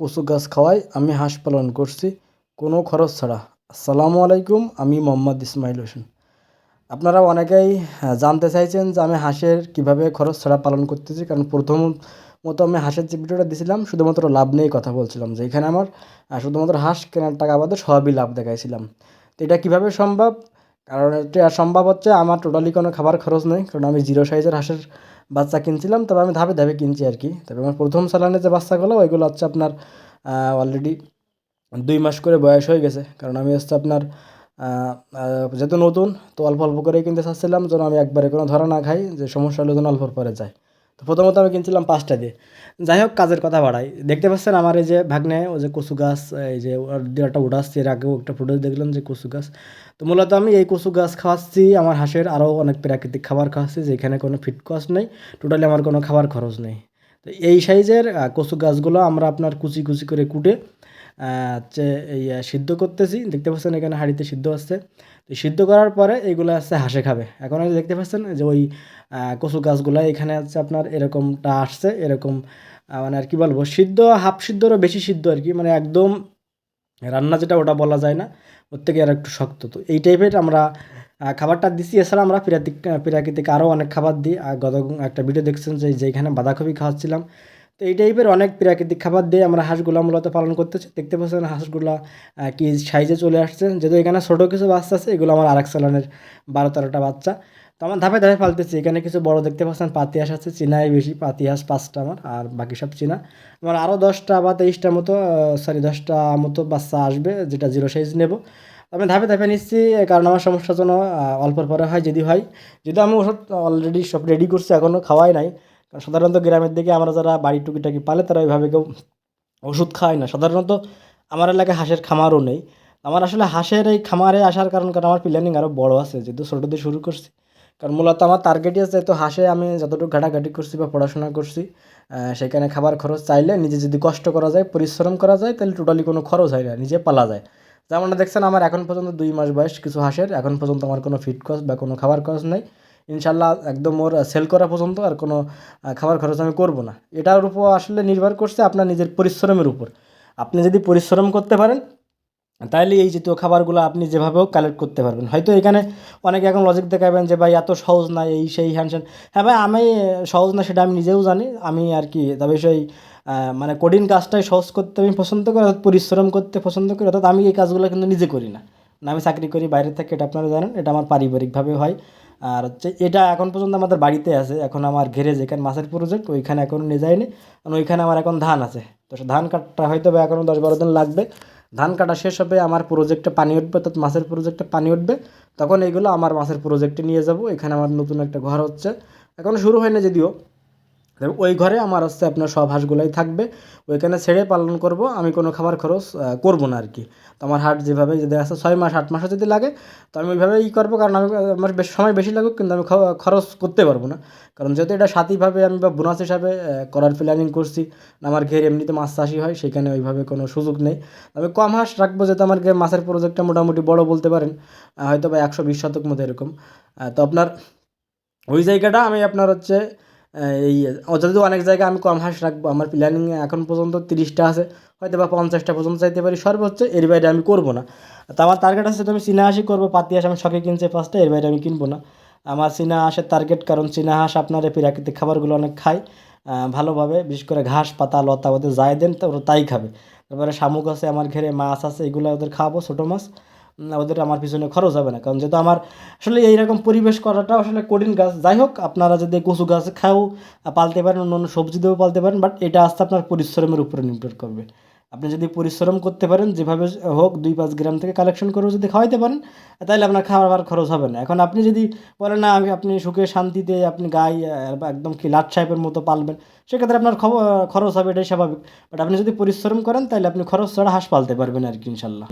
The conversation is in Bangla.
কচু গাছ খাওয়াই, আমি হাঁস পালন করছি, কোনো খরচ ছাড়া। আসসালামু আলাইকুম, আমি মোহাম্মদ ইসমাইল হোসেন। আপনারা অনেকেই জানতে চাইছেন যে আমি হাঁসের কীভাবে খরচ ছাড়া পালন করতেছি, কারণ প্রথম মতো আমি হাঁসের যে ভিডিওটা দিয়েছিলাম শুধুমাত্র লাভ নিয়েই কথা বলছিলাম যে এখানে আমার শুধুমাত্র হাঁস কেনার টাকা বাদে সবই লাভ দেখাইছিলাম। তো এটা কীভাবে সম্ভব? কারণ এটা সম্ভব হচ্ছে আমার টোটালি কোনো খাবার খরচ নেই, কারণ আমি জিরো সাইজের হাঁসের বাচ্চা কিনছিলাম, তবে আমি ধাপে ধাপে কিনছি আর কি। তবে আমার প্রথম সালানে যে বাচ্চাগুলো, ওইগুলো হচ্ছে আপনার অলরেডি দুই মাস করে বয়স হয়ে গেছে। কারণ আমি হচ্ছে আপনার যেহেতু নতুন, তো অল্প অল্প করেই কিনতে চাচ্ছিলাম, যেন আমি একবারে কোনো ধরা না খাই, যে সমস্যা হলে যেন অল্প পরে যায়। তো প্রথমত আমি কিনছিলাম পাঁচটা দিয়ে। যাই হোক কাজের কথা বাড়াই। দেখতে পাচ্ছেন আমার এই যে ভাগ্নে, ও যে কচু গাছ, এই যে একটা উঠাচ্ছি এর আগেও একটা ফুটেজ দেখলাম যে কচু গাছ। তো মূলত আমি এই কচু গাছ খাওয়াচ্ছি, আমার হাঁসের আরও অনেক প্রাকৃতিক খাবার খাওয়াচ্ছি, যেখানে কোনো ফিট কস্ট নেই টোটালি আমার কোনো খাবার খরচ নেই। তো এই সাইজের কচু গাছগুলো আমরা আপনার কুচি কুচি করে কুটে হচ্ছে এই সিদ্ধ করতেছি। দেখতে পাচ্ছেন এখানে হাঁড়িতে সিদ্ধ আসছে তো সিদ্ধ করার পরে এগুলো হচ্ছে হাঁসে খাবে। এখন যে দেখতে পাচ্ছেন যে ওই কচু গাছগুলো এখানে হচ্ছে আপনার এরকমটা আসছে, এরকম মানে আর কি বলব, সিদ্ধ, হাফ সিদ্ধরও বেশি সিদ্ধ আর কি মানে একদম রান্না যেটা ওটা বলা যায় না, ওর থেকে আর একটু শক্ত। তো এই টাইপের আমরা খাবারটা দিচ্ছি এছাড়া আমরা প্রাকৃতিক প্রাকৃতিক আরও অনেক খাবার দিই। আর গত একটা ভিডিও দেখছেন যে যেখানে বাঁধাকপি খাওয়াচ্ছিলাম তো এই টাইপের অনেক প্রাকৃতিক খাবার দিয়ে আমরা হাঁসগুলা মূলত পালন করতেছি। দেখতে পাচ্ছেন হাঁসগুলা কি সাইজে চলে আসছে। যেহেতু এখানে ছোটো কিছু বাচ্চা আছে এগুলো আমার আরেক সালানের বারো তেরোটা বাচ্চা। তো আমার ধাপে ধাপে পালতেছি। এখানে কিছু বড় দেখতে পাচ্ছেন পাতি হাঁস আছে চীনাই বেশি পাতি হাঁস পাঁচটা আমার আর বাকি সব চীনা। আমার আরও দশটা বা তেইশটা মতো সরি দশটা মতো বাচ্চা আসবে যেটা জিরো সাইজ নেব। আমি ধাপে ধাপে নিচ্ছি কারণ আমার সমস্যার জন্য আহ, অল্পর পরে হয় যদি হয়। যদি আমি ওষুধ অলরেডি সব রেডি করছি এখনও খাওয়াই নাই। কারণ সাধারণত গ্রামের দিকে আমরা যারা বাড়ি টুকিটাকি পালে, তারা ওইভাবে কেউ ওষুধ খায় না। সাধারণত আমার এলাকায় হাঁসের খামারও নেই। আমার আসলে হাঁসের এই খামারে আসার কারণ কারণ আমার প্ল্যানিং আরও বড় আছে, যেহেতু ছোটো দিয়ে শুরু করছি। কারণ মূলত আমার টার্গেটই আছে তো হাঁসে আমি যতটুকু ঘাটাঘাটি করছি বা পড়াশোনা করছি সেখানে খাবার খরচ চাইলে নিজে যদি কষ্ট করা যায়, পরিশ্রম করা যায়, তাহলে টোটালি কোনো খরচ হয় না, নিজে পালা যায়। যেমনটা দেখছেন, আমার এখন পর্যন্ত দুই মাস বয়স কিছু হাঁসের, এখন পর্যন্ত আমার কোনো ফিড কস্ট বা কোনো খাবার খরচ নেই। ইনশাল্লাহ একদম ওর সেল করা পর্যন্ত আর কোনো খাবার খরচ আমি করব না। এটার উপর আসলে নির্ভর করছে আপনার নিজের পরিশ্রমের উপর। আপনি যদি পরিশ্রম করতে পারেন তাহলে এই জাতীয় খাবারগুলো আপনি যেভাবেও কালেক্ট করতে পারবেন। হয়তো এখানে অনেকে এখন লজিক দেখাবেন যে, ভাই, এত সহজ না, এই, সেই হ্যানস্যান হ্যাঁ ভাই, আমি সহজ না, সেটা আমি নিজেও জানি। আমি আর কি, তবে সেই মানে কঠিন কাজটাই সহজ করতে আমি পছন্দ করি, অর্থাৎ পরিশ্রম করতে পছন্দ করি, অর্থাৎ আমি এই কাজগুলো কিন্তু নিজে করি না। না, আমি চাকরি করি, বাইরে থেকে, এটা আপনারা জানেন, এটা আমার পারিবারিকভাবে হয়। আর হচ্ছে এটা এখন পর্যন্ত আমাদের বাড়িতে আছে। এখন আমার ঘেরে যেখানে মাছের প্রজেক্ট ওইখানে এখনও নিয়ে যায়নি কারণ ওইখানে আমার এখন ধান আছে। তো ধান কাটটা হয়তো বা এখনও দশ বারো দিন লাগবে। ধান কাটা শেষ হবে, আমার প্রজেক্টে পানি উঠবে, অর্থাৎ মাছের প্রজেক্টে পানি উঠবে। তখন এইগুলো আমার মাছের প্রজেক্টে নিয়ে যাব। এখানে আমার নতুন একটা ঘর হচ্ছে। এখনও শুরু হয়নি যদিও। ওই ঘরে আমার হচ্ছে আপনার সব হাঁসগুলাই থাকবে, ওইখানে ছেড়ে পালন করব, আমি কোনো খাবার খরচ করব না আর কি তো আমার হাট যেভাবে যদি আসে ছয় মাস, আট মাসও যদি লাগে, তো আমি ওইভাবেই ই করব, কারণ আমি, আমার বেশ সময় বেশি লাগুক, কিন্তু আমি খরচ করতে পারব না। কারণ যেহেতু এটা সাথীভাবে আমি বা বোনাস হিসাবে করার প্ল্যানিং করছি আমার ঘের এমনিতে মাছ চাষি হয় সেখানে ওইভাবে কোনো সুযোগ নেই। আমি কম হাঁস রাখব যেহেতু আমার মাছের প্রজেক্টটা মোটামুটি বড় বলতে পারেন হয়তো বা একশো বিশ শতক মতো এরকম। তো আপনার, ওই জায়গাটা আমি আপনার হচ্ছে এই যদি অনেক জায়গায় আমি কম হাঁস রাখব। আমার প্ল্যানিং এখন পর্যন্ত তিরিশটা আছে। হয়তো বা পঞ্চাশটা পর্যন্ত চাইতে পারি। সর্বোচ্চ এর বাইরে আমি করব না। তো আমার টার্গেট আছে তো আমি চীনা হাঁসই করব। পাতি হাঁস আমি শখে কিনছি পাঁচটা, এর বাইরে আমি কিনবো না। আমার চীনা হাঁসের টার্গেট কারণ চীনা হাঁস আপনার এই প্রাকৃতিক খাবারগুলো অনেক খায় ভালোভাবে। বিশেষ করে ঘাস, পাতা, লতা, ওদের যাই দেন ওরা তাই খাবে। তারপরে শামুক আছে আমার ঘেরে, মাছ আছে, এগুলো ওদের খাওয়াবো, ছোটো মাছ। ওদের আমার পিছনে খরচ হবে না। কারণ যেহেতু আমার আসলে এইরকম পরিবেশ করাটা আসলে কঠিন গাছ যাই হোক, আপনারা যদি কচু গাছ খাও, পালতে পারেন অন্য অন্য সবজি দিয়েও পালতে পারেন বাট এটা আসতে আপনার পরিশ্রমের উপরে নির্ভর করবে। আপনি যদি পরিশ্রম করতে পারেন, যেভাবে হোক, দুই পাঁচ গ্রাম থেকে কালেকশন করেও যদি খাওয়াইতে পারেন, তাহলে আপনার খাবার খরচ হবে না। এখন আপনি যদি বলেন, না, আমি, আপনি সুখে শান্তিতে আপনি গাই একদম কি লাট সাহেবের মতো পালবেন, সেক্ষেত্রে আপনার খরচ হবে, এটাই স্বাভাবিক। বাট আপনি যদি পরিশ্রম করেন, তাহলে আপনি খরচ ছাড়া হাঁস পালতে পারবেন আর কি, ইনশাল্লাহ।